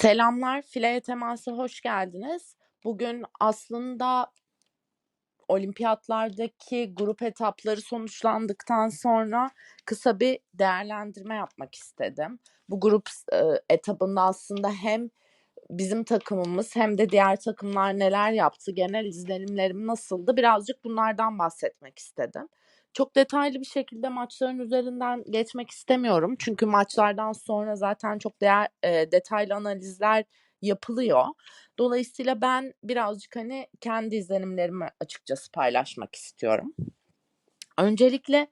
Selamlar, Fileye Temas'a hoş geldiniz. Bugün aslında olimpiyatlardaki grup etapları sonuçlandıktan sonra kısa bir değerlendirme yapmak istedim. Bu grup e, etabında aslında hem bizim takımımız hem de diğer takımlar neler yaptı, genel izlenimlerim nasıldı birazcık bunlardan bahsetmek istedim. Çok detaylı bir şekilde maçların üzerinden geçmek istemiyorum. Çünkü maçlardan sonra zaten çok değer, e, detaylı analizler yapılıyor. Dolayısıyla ben birazcık hani kendi izlenimlerimi açıkçası paylaşmak istiyorum. Öncelikle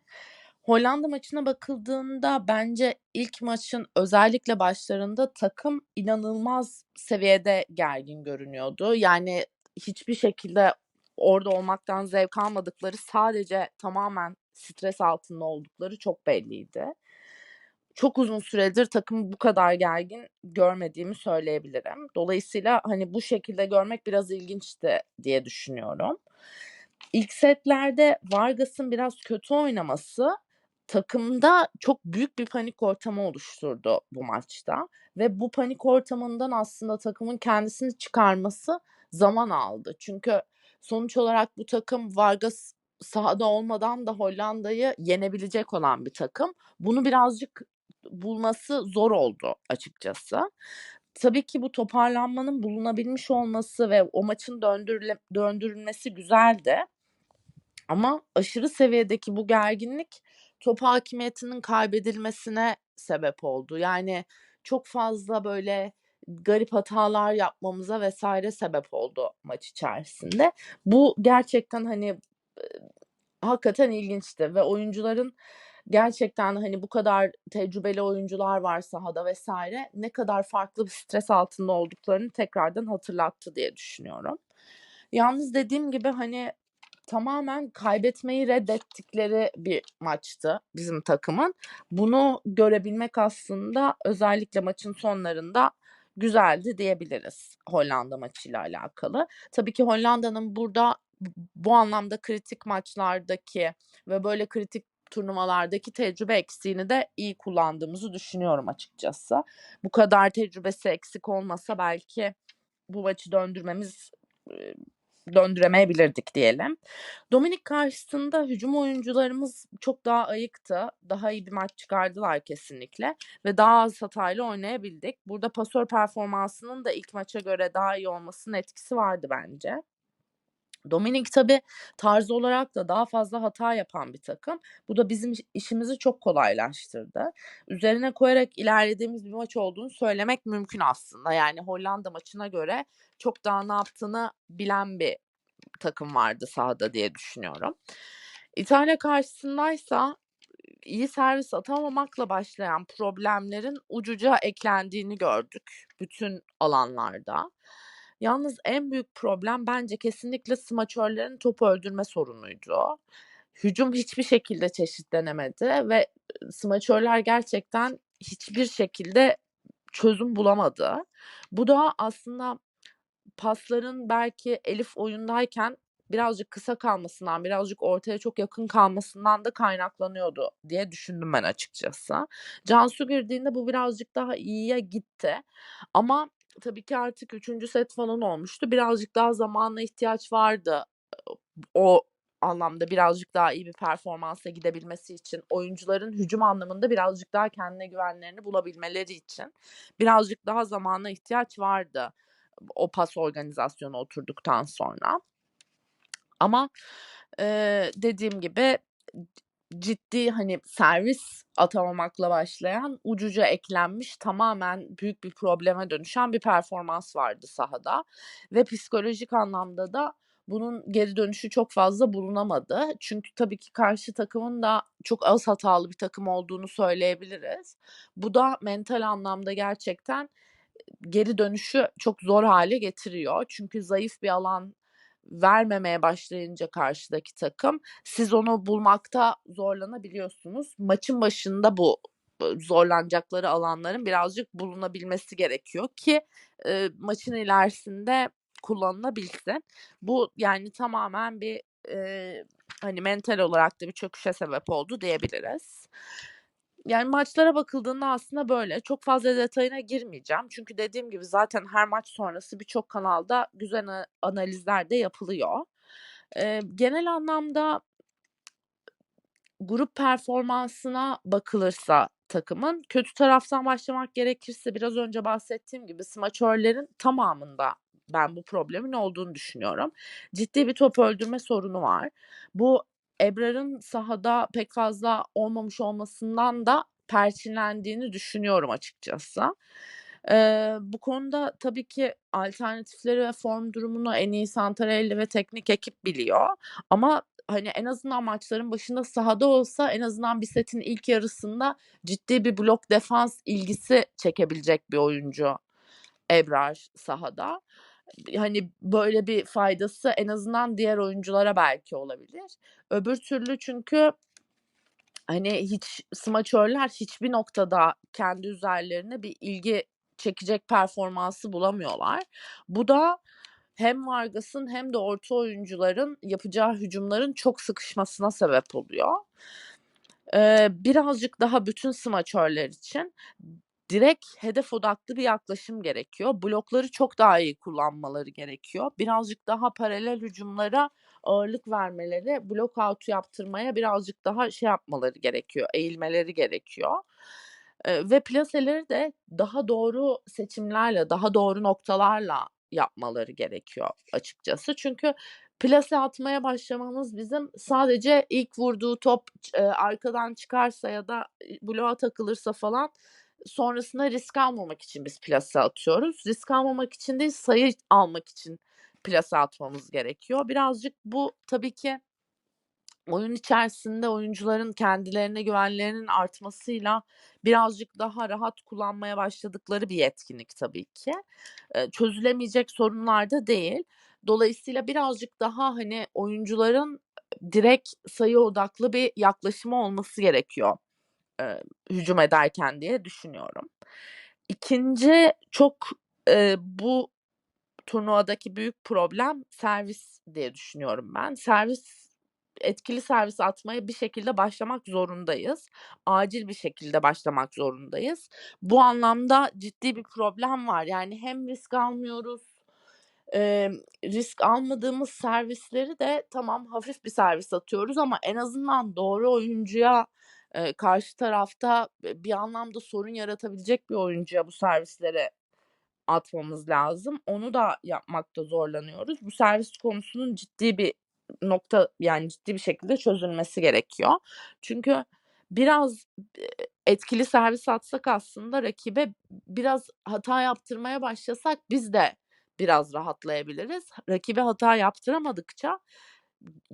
Hollanda maçına bakıldığında bence ilk maçın özellikle başlarında takım inanılmaz seviyede gergin görünüyordu. Yani hiçbir şekilde orada olmaktan zevk almadıkları sadece tamamen stres altında oldukları çok belliydi. Çok uzun süredir takımı bu kadar gergin görmediğimi söyleyebilirim. Dolayısıyla hani bu şekilde görmek biraz ilginçti diye düşünüyorum. İlk setlerde Vargas'ın biraz kötü oynaması takımda çok büyük bir panik ortamı oluşturdu bu maçta ve bu panik ortamından aslında takımın kendisini çıkarması zaman aldı. Çünkü sonuç olarak bu takım Vargas sahada olmadan da Hollanda'yı yenebilecek olan bir takım. Bunu birazcık bulması zor oldu açıkçası. Tabii ki bu toparlanmanın bulunabilmiş olması ve o maçın döndürüle, döndürülmesi güzeldi. Ama aşırı seviyedeki bu gerginlik top hakimiyetinin kaybedilmesine sebep oldu. Yani çok fazla böyle garip hatalar yapmamıza vesaire sebep oldu maç içerisinde. Bu gerçekten hani hakikaten ilginçti ve oyuncuların gerçekten hani bu kadar tecrübeli oyuncular var sahada vesaire ne kadar farklı bir stres altında olduklarını tekrardan hatırlattı diye düşünüyorum. Yalnız dediğim gibi hani tamamen kaybetmeyi reddettikleri bir maçtı bizim takımın. Bunu görebilmek aslında özellikle maçın sonlarında güzeldi diyebiliriz Hollanda maçıyla alakalı. Tabii ki Hollanda'nın burada bu anlamda kritik maçlardaki ve böyle kritik turnuvalardaki tecrübe eksiğini de iyi kullandığımızı düşünüyorum açıkçası. Bu kadar tecrübesi eksik olmasa belki bu maçı döndürmemiz döndüremeyebilirdik diyelim. Dominik karşısında hücum oyuncularımız çok daha ayıktı. Daha iyi bir maç çıkardılar kesinlikle ve daha az hatayla oynayabildik. Burada pasör performansının da ilk maça göre daha iyi olmasının etkisi vardı bence. Dominik tabi tarzı olarak da daha fazla hata yapan bir takım. Bu da bizim işimizi çok kolaylaştırdı. Üzerine koyarak ilerlediğimiz bir maç olduğunu söylemek mümkün aslında. Yani Hollanda maçına göre çok daha ne yaptığını bilen bir takım vardı sahada diye düşünüyorum. İtalya karşısındaysa iyi servis atamamakla başlayan problemlerin ucuca eklendiğini gördük bütün alanlarda. Yalnız en büyük problem bence kesinlikle smaçörlerin topu öldürme sorunuydu. Hücum hiçbir şekilde çeşitlenemedi ve smaçörler gerçekten hiçbir şekilde çözüm bulamadı. Bu da aslında pasların belki Elif oyundayken birazcık kısa kalmasından, birazcık ortaya çok yakın kalmasından da kaynaklanıyordu diye düşündüm ben açıkçası. Cansu girdiğinde bu birazcık daha iyiye gitti. Ama tabii ki artık üçüncü set falan olmuştu. Birazcık daha zamana ihtiyaç vardı. O anlamda birazcık daha iyi bir performansa gidebilmesi için oyuncuların hücum anlamında birazcık daha kendine güvenlerini bulabilmeleri için birazcık daha zamana ihtiyaç vardı o pas organizasyonu oturduktan sonra. Ama e, dediğim gibi ciddi hani servis atamamakla başlayan ucuca eklenmiş tamamen büyük bir probleme dönüşen bir performans vardı sahada ve psikolojik anlamda da bunun geri dönüşü çok fazla bulunamadı. Çünkü tabii ki karşı takımın da çok az hatalı bir takım olduğunu söyleyebiliriz. Bu da mental anlamda gerçekten geri dönüşü çok zor hale getiriyor. Çünkü zayıf bir alan vermemeye başlayınca karşıdaki takım siz onu bulmakta zorlanabiliyorsunuz. Maçın başında bu zorlanacakları alanların birazcık bulunabilmesi gerekiyor ki e, maçın ilerisinde kullanılabilsin. Bu yani tamamen bir e, hani mental olarak da bir çöküşe sebep oldu diyebiliriz. Yani maçlara bakıldığında aslında böyle. Çok fazla detayına girmeyeceğim. Çünkü dediğim gibi zaten her maç sonrası birçok kanalda güzel analizler de yapılıyor. Ee, genel anlamda grup performansına bakılırsa takımın kötü taraftan başlamak gerekirse biraz önce bahsettiğim gibi smaçörlerin tamamında ben bu problemin olduğunu düşünüyorum. Ciddi bir top öldürme sorunu var. Bu Ebrar'ın sahada pek fazla olmamış olmasından da perçinlendiğini düşünüyorum açıkçası. Ee, bu konuda tabii ki alternatifleri ve form durumunu en iyi Santarelli ve teknik ekip biliyor. Ama hani en azından maçların başında sahada olsa en azından bir setin ilk yarısında ciddi bir blok defans ilgisi çekebilecek bir oyuncu Ebrar sahada. Hani böyle bir faydası en azından diğer oyunculara belki olabilir. Öbür türlü çünkü hani hiç smaçörler hiçbir noktada kendi üzerlerine bir ilgi çekecek performansı bulamıyorlar. Bu da hem Vargas'ın hem de orta oyuncuların yapacağı hücumların çok sıkışmasına sebep oluyor. Ee, birazcık daha bütün smaçörler için direkt hedef odaklı bir yaklaşım gerekiyor. Blokları çok daha iyi kullanmaları gerekiyor. Birazcık daha paralel hücumlara ağırlık vermeleri, blok out'u yaptırmaya birazcık daha şey yapmaları gerekiyor, eğilmeleri gerekiyor. Ee, ve plaseleri de daha doğru seçimlerle, daha doğru noktalarla yapmaları gerekiyor açıkçası. Çünkü plase atmaya başlamamız bizim sadece ilk vurduğu top e, arkadan çıkarsa ya da bloğa takılırsa falan sonrasında risk almamak için biz plase atıyoruz. Risk almamak için değil sayı almak için plase atmamız gerekiyor. Birazcık bu tabii ki oyun içerisinde oyuncuların kendilerine güvenlerinin artmasıyla birazcık daha rahat kullanmaya başladıkları bir yetkinlik tabii ki. Çözülemeyecek sorunlar da değil. Dolayısıyla birazcık daha hani oyuncuların direkt sayı odaklı bir yaklaşımı olması gerekiyor e, hücum ederken diye düşünüyorum. İkinci çok e, bu turnuvadaki büyük problem servis diye düşünüyorum ben. Servis etkili servis atmaya bir şekilde başlamak zorundayız. Acil bir şekilde başlamak zorundayız. Bu anlamda ciddi bir problem var. Yani hem risk almıyoruz, e, risk almadığımız servisleri de tamam hafif bir servis atıyoruz ama en azından doğru oyuncuya e, karşı tarafta bir anlamda sorun yaratabilecek bir oyuncuya bu servisleri atmamız lazım. Onu da yapmakta zorlanıyoruz. Bu servis konusunun ciddi bir nokta yani ciddi bir şekilde çözülmesi gerekiyor. Çünkü biraz etkili servis atsak aslında rakibe biraz hata yaptırmaya başlasak biz de biraz rahatlayabiliriz. Rakibe hata yaptıramadıkça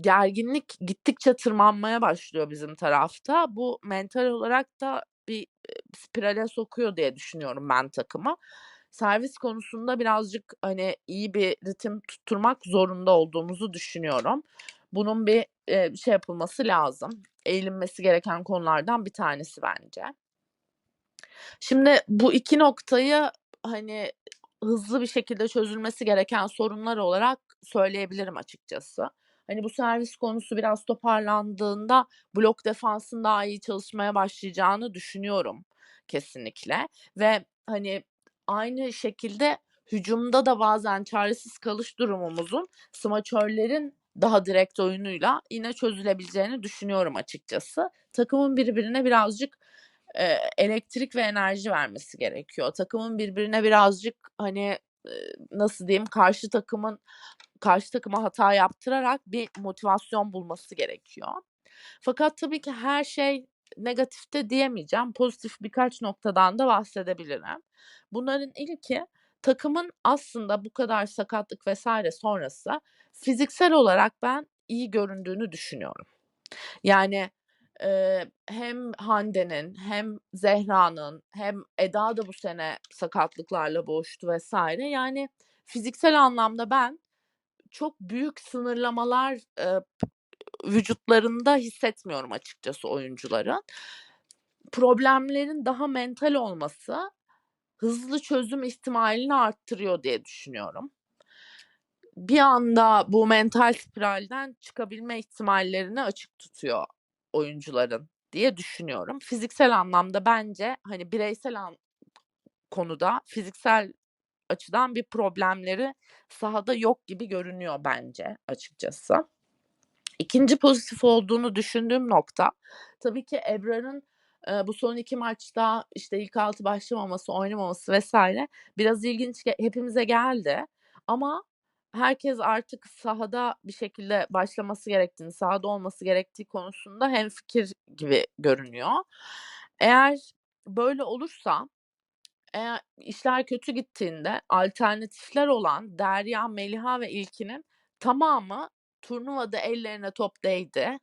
gerginlik gittikçe tırmanmaya başlıyor bizim tarafta. Bu mental olarak da bir spirale sokuyor diye düşünüyorum ben takımı. Servis konusunda birazcık hani iyi bir ritim tutturmak zorunda olduğumuzu düşünüyorum. Bunun bir e, şey yapılması lazım. Eğilinmesi gereken konulardan bir tanesi bence. Şimdi bu iki noktayı hani hızlı bir şekilde çözülmesi gereken sorunlar olarak söyleyebilirim açıkçası. Hani bu servis konusu biraz toparlandığında blok defansın daha iyi çalışmaya başlayacağını düşünüyorum kesinlikle. Ve hani aynı şekilde hücumda da bazen çaresiz kalış durumumuzun smaçörlerin daha direkt oyunuyla yine çözülebileceğini düşünüyorum açıkçası. Takımın birbirine birazcık e, elektrik ve enerji vermesi gerekiyor. Takımın birbirine birazcık hani nasıl diyeyim karşı takımın karşı takıma hata yaptırarak bir motivasyon bulması gerekiyor. Fakat tabii ki her şey negatifte diyemeyeceğim. Pozitif birkaç noktadan da bahsedebilirim. Bunların ilki takımın aslında bu kadar sakatlık vesaire sonrası fiziksel olarak ben iyi göründüğünü düşünüyorum. Yani e, hem Hande'nin hem Zehra'nın hem Eda da bu sene sakatlıklarla boğuştu vesaire. Yani fiziksel anlamda ben çok büyük sınırlamalar e, vücutlarında hissetmiyorum açıkçası oyuncuların. Problemlerin daha mental olması hızlı çözüm ihtimalini arttırıyor diye düşünüyorum. Bir anda bu mental spiralden çıkabilme ihtimallerini açık tutuyor oyuncuların diye düşünüyorum. Fiziksel anlamda bence hani bireysel an konuda fiziksel açıdan bir problemleri sahada yok gibi görünüyor bence açıkçası. İkinci pozitif olduğunu düşündüğüm nokta tabii ki Ebrar'ın e, bu son iki maçta işte ilk altı başlamaması, oynamaması vesaire biraz ilginç hepimize geldi. Ama herkes artık sahada bir şekilde başlaması gerektiğini, sahada olması gerektiği konusunda hemfikir gibi görünüyor. Eğer böyle olursa eğer işler kötü gittiğinde alternatifler olan Derya, Meliha ve İlkin'in tamamı turnuvada ellerine top değdi.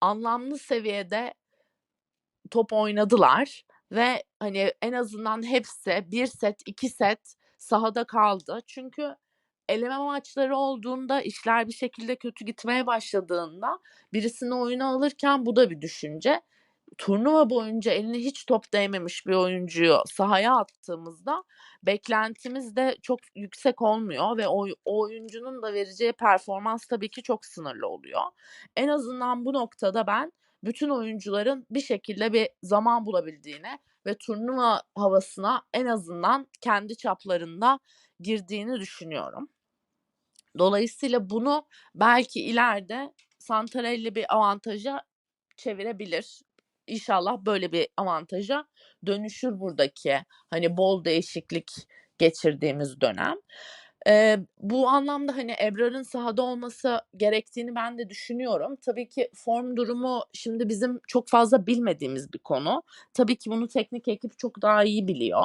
Anlamlı seviyede top oynadılar ve hani en azından hepsi bir set, iki set sahada kaldı. Çünkü eleme maçları olduğunda işler bir şekilde kötü gitmeye başladığında birisini oyuna alırken bu da bir düşünce turnuva boyunca eline hiç top değmemiş bir oyuncuyu sahaya attığımızda beklentimiz de çok yüksek olmuyor ve o, o oyuncunun da vereceği performans tabii ki çok sınırlı oluyor. En azından bu noktada ben bütün oyuncuların bir şekilde bir zaman bulabildiğine ve turnuva havasına en azından kendi çaplarında girdiğini düşünüyorum. Dolayısıyla bunu belki ileride Santarelli bir avantaja çevirebilir. İnşallah böyle bir avantaja dönüşür buradaki hani bol değişiklik geçirdiğimiz dönem. Ee, bu anlamda hani Ebrar'ın sahada olması gerektiğini ben de düşünüyorum. Tabii ki form durumu şimdi bizim çok fazla bilmediğimiz bir konu. Tabii ki bunu teknik ekip çok daha iyi biliyor.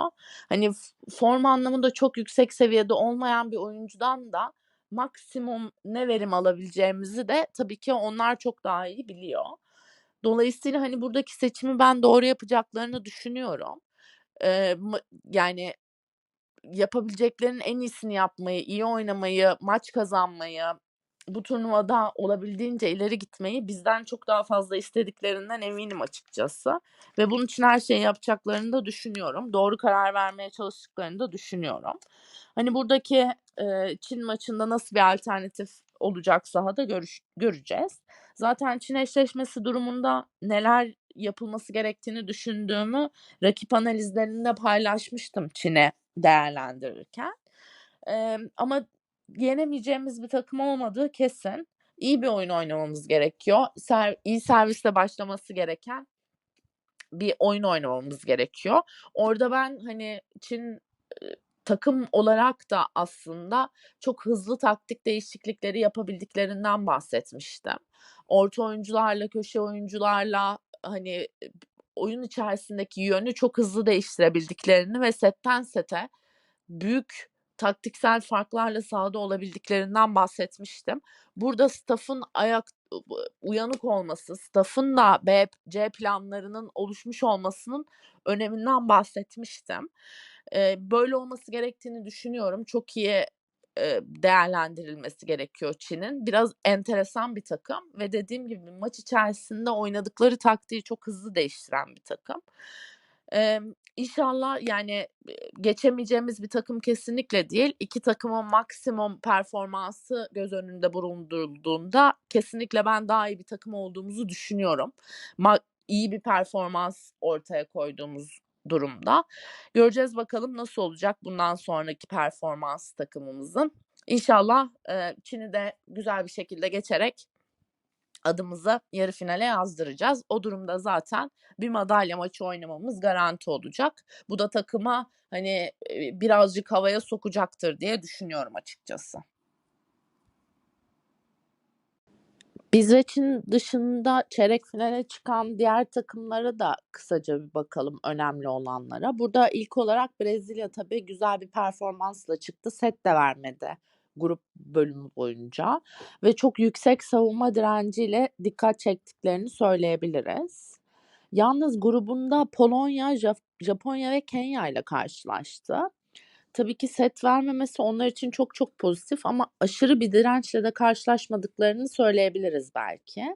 Hani form anlamında çok yüksek seviyede olmayan bir oyuncudan da maksimum ne verim alabileceğimizi de tabii ki onlar çok daha iyi biliyor. Dolayısıyla hani buradaki seçimi ben doğru yapacaklarını düşünüyorum. Ee, yani yapabileceklerinin en iyisini yapmayı, iyi oynamayı, maç kazanmayı, bu turnuvada olabildiğince ileri gitmeyi bizden çok daha fazla istediklerinden eminim açıkçası. Ve bunun için her şeyi yapacaklarını da düşünüyorum. Doğru karar vermeye çalıştıklarını da düşünüyorum. Hani buradaki e, Çin maçında nasıl bir alternatif olacak sahada görüş, göreceğiz. Zaten Çin eşleşmesi durumunda neler yapılması gerektiğini düşündüğümü rakip analizlerinde paylaşmıştım Çin'e değerlendirirken. Ee, ama yenemeyeceğimiz bir takım olmadığı kesin. İyi bir oyun oynamamız gerekiyor. Ser, iyi servisle başlaması gereken bir oyun oynamamız gerekiyor. Orada ben hani Çin takım olarak da aslında çok hızlı taktik değişiklikleri yapabildiklerinden bahsetmiştim. Orta oyuncularla, köşe oyuncularla hani oyun içerisindeki yönü çok hızlı değiştirebildiklerini ve setten sete büyük taktiksel farklarla sahada olabildiklerinden bahsetmiştim. Burada staff'ın ayak uyanık olması, staff'ın da B, C planlarının oluşmuş olmasının öneminden bahsetmiştim. Ee, böyle olması gerektiğini düşünüyorum. Çok iyi e, değerlendirilmesi gerekiyor Çin'in. Biraz enteresan bir takım ve dediğim gibi maç içerisinde oynadıkları taktiği çok hızlı değiştiren bir takım. Ee, inşallah yani geçemeyeceğimiz bir takım kesinlikle değil. İki takımın maksimum performansı göz önünde bulundurulduğunda kesinlikle ben daha iyi bir takım olduğumuzu düşünüyorum. Ma- iyi bir performans ortaya koyduğumuz durumda. Göreceğiz bakalım nasıl olacak bundan sonraki performans takımımızın. İnşallah e, Çin'i de güzel bir şekilde geçerek adımızı yarı finale yazdıracağız. O durumda zaten bir madalya maçı oynamamız garanti olacak. Bu da takıma hani birazcık havaya sokacaktır diye düşünüyorum açıkçası. Biz ve Çin dışında çeyrek finale çıkan diğer takımlara da kısaca bir bakalım önemli olanlara. Burada ilk olarak Brezilya tabii güzel bir performansla çıktı. Set de vermedi grup bölümü boyunca ve çok yüksek savunma direnciyle dikkat çektiklerini söyleyebiliriz. Yalnız grubunda Polonya, Japonya ve Kenya ile karşılaştı. Tabii ki set vermemesi onlar için çok çok pozitif ama aşırı bir dirençle de karşılaşmadıklarını söyleyebiliriz belki.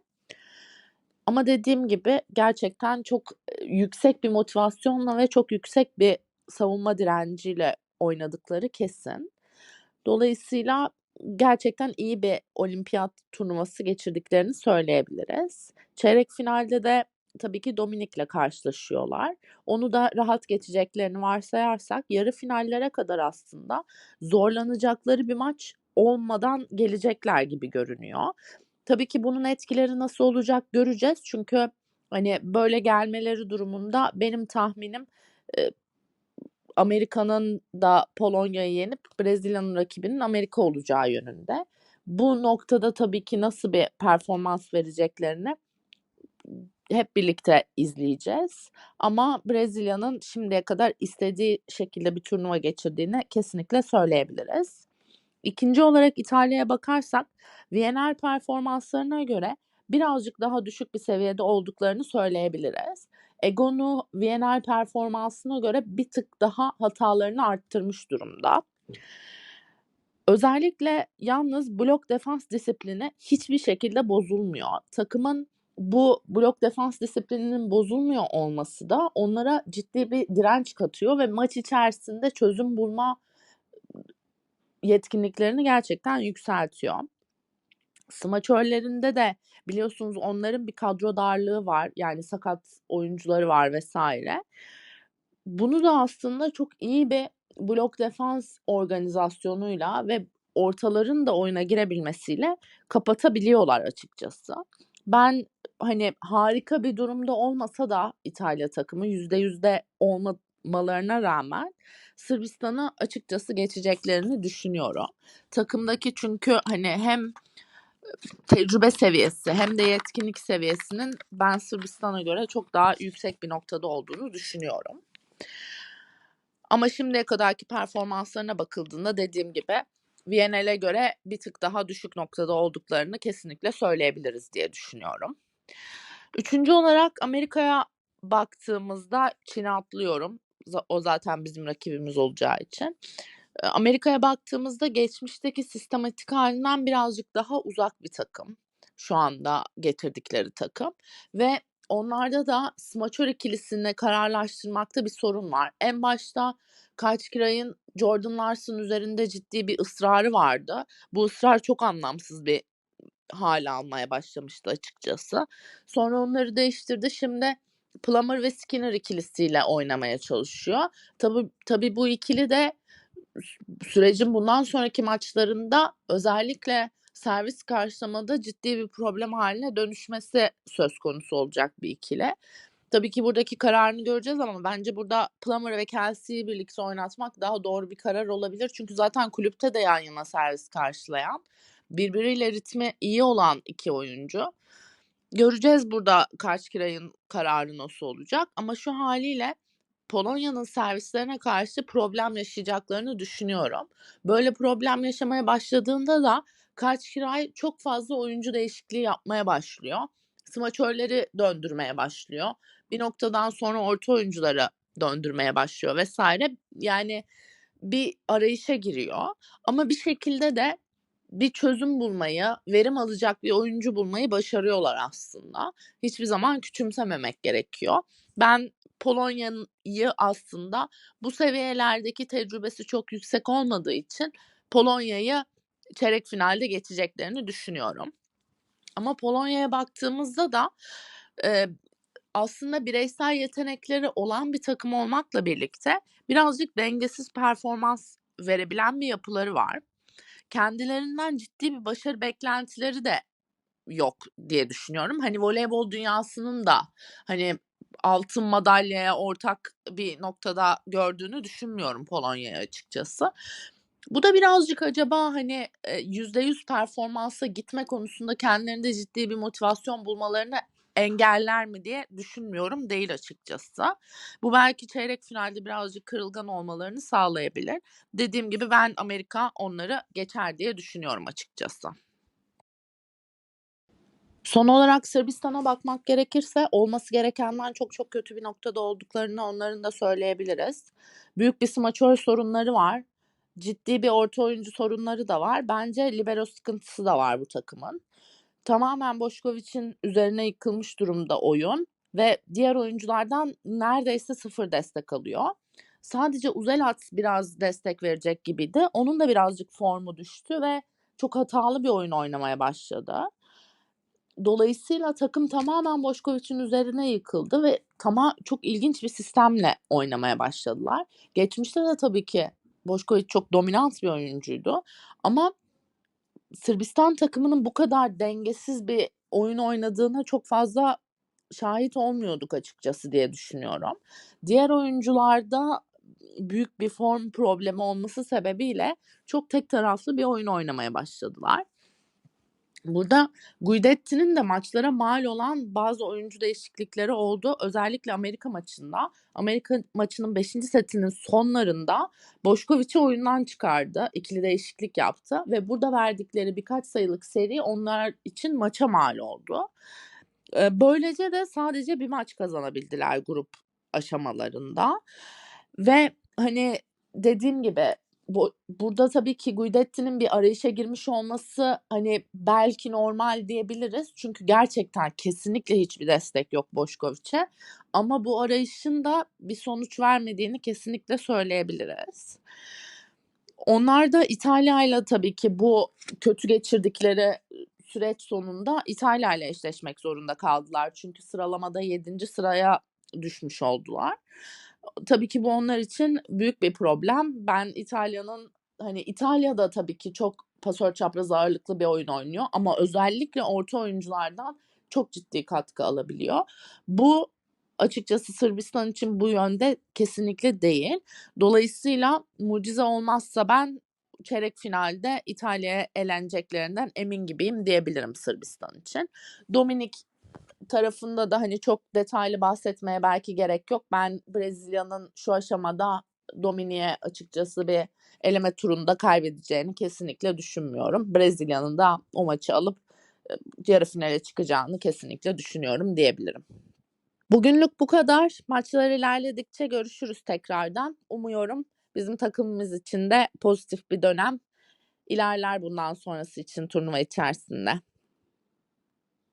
Ama dediğim gibi gerçekten çok yüksek bir motivasyonla ve çok yüksek bir savunma direnciyle oynadıkları kesin. Dolayısıyla gerçekten iyi bir olimpiyat turnuvası geçirdiklerini söyleyebiliriz. Çeyrek finalde de tabii ki Dominik'le karşılaşıyorlar. Onu da rahat geçeceklerini varsayarsak yarı finallere kadar aslında zorlanacakları bir maç olmadan gelecekler gibi görünüyor. Tabii ki bunun etkileri nasıl olacak göreceğiz. Çünkü hani böyle gelmeleri durumunda benim tahminim e, Amerika'nın da Polonya'yı yenip Brezilya'nın rakibinin Amerika olacağı yönünde. Bu noktada tabii ki nasıl bir performans vereceklerini hep birlikte izleyeceğiz. Ama Brezilya'nın şimdiye kadar istediği şekilde bir turnuva geçirdiğini kesinlikle söyleyebiliriz. İkinci olarak İtalya'ya bakarsak VNL performanslarına göre birazcık daha düşük bir seviyede olduklarını söyleyebiliriz. Egonu VNL performansına göre bir tık daha hatalarını arttırmış durumda. Özellikle yalnız blok defans disiplini hiçbir şekilde bozulmuyor. Takımın bu blok defans disiplininin bozulmuyor olması da onlara ciddi bir direnç katıyor ve maç içerisinde çözüm bulma yetkinliklerini gerçekten yükseltiyor. Smaçörlerinde de biliyorsunuz onların bir kadro darlığı var. Yani sakat oyuncuları var vesaire. Bunu da aslında çok iyi bir blok defans organizasyonuyla ve ortaların da oyuna girebilmesiyle kapatabiliyorlar açıkçası. Ben hani harika bir durumda olmasa da İtalya takımı yüzde yüzde olmalarına rağmen Sırbistan'ı açıkçası geçeceklerini düşünüyorum. Takımdaki çünkü hani hem tecrübe seviyesi hem de yetkinlik seviyesinin ben Sırbistan'a göre çok daha yüksek bir noktada olduğunu düşünüyorum. Ama şimdiye kadarki performanslarına bakıldığında dediğim gibi VNL'e göre bir tık daha düşük noktada olduklarını kesinlikle söyleyebiliriz diye düşünüyorum. Üçüncü olarak Amerika'ya baktığımızda Çin'e atlıyorum. O zaten bizim rakibimiz olacağı için. Amerika'ya baktığımızda geçmişteki sistematik halinden birazcık daha uzak bir takım. Şu anda getirdikleri takım. Ve onlarda da smaçör ikilisini kararlaştırmakta bir sorun var. En başta Kaçkiray'ın Jordan Larson üzerinde ciddi bir ısrarı vardı. Bu ısrar çok anlamsız bir hal almaya başlamıştı açıkçası. Sonra onları değiştirdi. Şimdi Plummer ve Skinner ikilisiyle oynamaya çalışıyor. Tabii tabii bu ikili de sürecin bundan sonraki maçlarında özellikle servis karşılamada ciddi bir problem haline dönüşmesi söz konusu olacak bir ikili. Tabii ki buradaki kararını göreceğiz ama bence burada Plummer ve Kelsey'yi birlikte oynatmak daha doğru bir karar olabilir. Çünkü zaten kulüpte de yan yana servis karşılayan, birbiriyle ritmi iyi olan iki oyuncu. Göreceğiz burada Kaçkiray'ın kararı nasıl olacak ama şu haliyle Polonya'nın servislerine karşı problem yaşayacaklarını düşünüyorum. Böyle problem yaşamaya başladığında da Kaçkiray çok fazla oyuncu değişikliği yapmaya başlıyor. Smaçörleri döndürmeye başlıyor. Bir noktadan sonra orta oyuncuları döndürmeye başlıyor vesaire. Yani bir arayışa giriyor. Ama bir şekilde de bir çözüm bulmayı, verim alacak bir oyuncu bulmayı başarıyorlar aslında. Hiçbir zaman küçümsememek gerekiyor. Ben Polonya'yı aslında bu seviyelerdeki tecrübesi çok yüksek olmadığı için Polonya'yı çeyrek finalde geçeceklerini düşünüyorum. Ama Polonya'ya baktığımızda da e, aslında bireysel yetenekleri olan bir takım olmakla birlikte birazcık dengesiz performans verebilen bir yapıları var. Kendilerinden ciddi bir başarı beklentileri de yok diye düşünüyorum. Hani voleybol dünyasının da hani altın madalyaya ortak bir noktada gördüğünü düşünmüyorum Polonya'ya açıkçası. Bu da birazcık acaba hani yüzde yüz performansa gitme konusunda kendilerinde ciddi bir motivasyon bulmalarını engeller mi diye düşünmüyorum değil açıkçası. Bu belki çeyrek finalde birazcık kırılgan olmalarını sağlayabilir. Dediğim gibi ben Amerika onları geçer diye düşünüyorum açıkçası. Son olarak Sırbistan'a bakmak gerekirse olması gerekenden çok çok kötü bir noktada olduklarını onların da söyleyebiliriz. Büyük bir smaçör sorunları var. Ciddi bir orta oyuncu sorunları da var. Bence libero sıkıntısı da var bu takımın. Tamamen Boşkoviç'in üzerine yıkılmış durumda oyun ve diğer oyunculardan neredeyse sıfır destek alıyor. Sadece Uzelat biraz destek verecek gibiydi. Onun da birazcık formu düştü ve çok hatalı bir oyun oynamaya başladı. dolayısıyla takım tamamen Boşkoviç'in üzerine yıkıldı ve tama çok ilginç bir sistemle oynamaya başladılar. Geçmişte de tabii ki Boşkoviç çok dominant bir oyuncuydu ama Sırbistan takımının bu kadar dengesiz bir oyun oynadığına çok fazla şahit olmuyorduk açıkçası diye düşünüyorum. Diğer oyuncularda büyük bir form problemi olması sebebiyle çok tek taraflı bir oyun oynamaya başladılar. Burada Guidetti'nin de maçlara mal olan bazı oyuncu değişiklikleri oldu. Özellikle Amerika maçında. Amerika maçının 5. setinin sonlarında Boşkoviç'i oyundan çıkardı. İkili değişiklik yaptı ve burada verdikleri birkaç sayılık seri onlar için maça mal oldu. Böylece de sadece bir maç kazanabildiler grup aşamalarında. Ve hani dediğim gibi bu, burada tabii ki Guidetti'nin bir arayışa girmiş olması hani belki normal diyebiliriz. Çünkü gerçekten kesinlikle hiçbir destek yok Boşkoviç'e. Ama bu arayışın da bir sonuç vermediğini kesinlikle söyleyebiliriz. Onlar da İtalya ile tabii ki bu kötü geçirdikleri süreç sonunda İtalya ile eşleşmek zorunda kaldılar. Çünkü sıralamada 7. sıraya düşmüş oldular. Tabii ki bu onlar için büyük bir problem. Ben İtalya'nın hani İtalya'da tabii ki çok pasör çapraz ağırlıklı bir oyun oynuyor ama özellikle orta oyunculardan çok ciddi katkı alabiliyor. Bu açıkçası Sırbistan için bu yönde kesinlikle değil. Dolayısıyla mucize olmazsa ben çeyrek finalde İtalya'ya eleneceklerinden emin gibiyim diyebilirim Sırbistan için. Dominik tarafında da hani çok detaylı bahsetmeye belki gerek yok. Ben Brezilya'nın şu aşamada Dominik'e açıkçası bir eleme turunda kaybedeceğini kesinlikle düşünmüyorum. Brezilya'nın da o maçı alıp yarı finale çıkacağını kesinlikle düşünüyorum diyebilirim. Bugünlük bu kadar. Maçlar ilerledikçe görüşürüz tekrardan. Umuyorum bizim takımımız için de pozitif bir dönem ilerler bundan sonrası için turnuva içerisinde.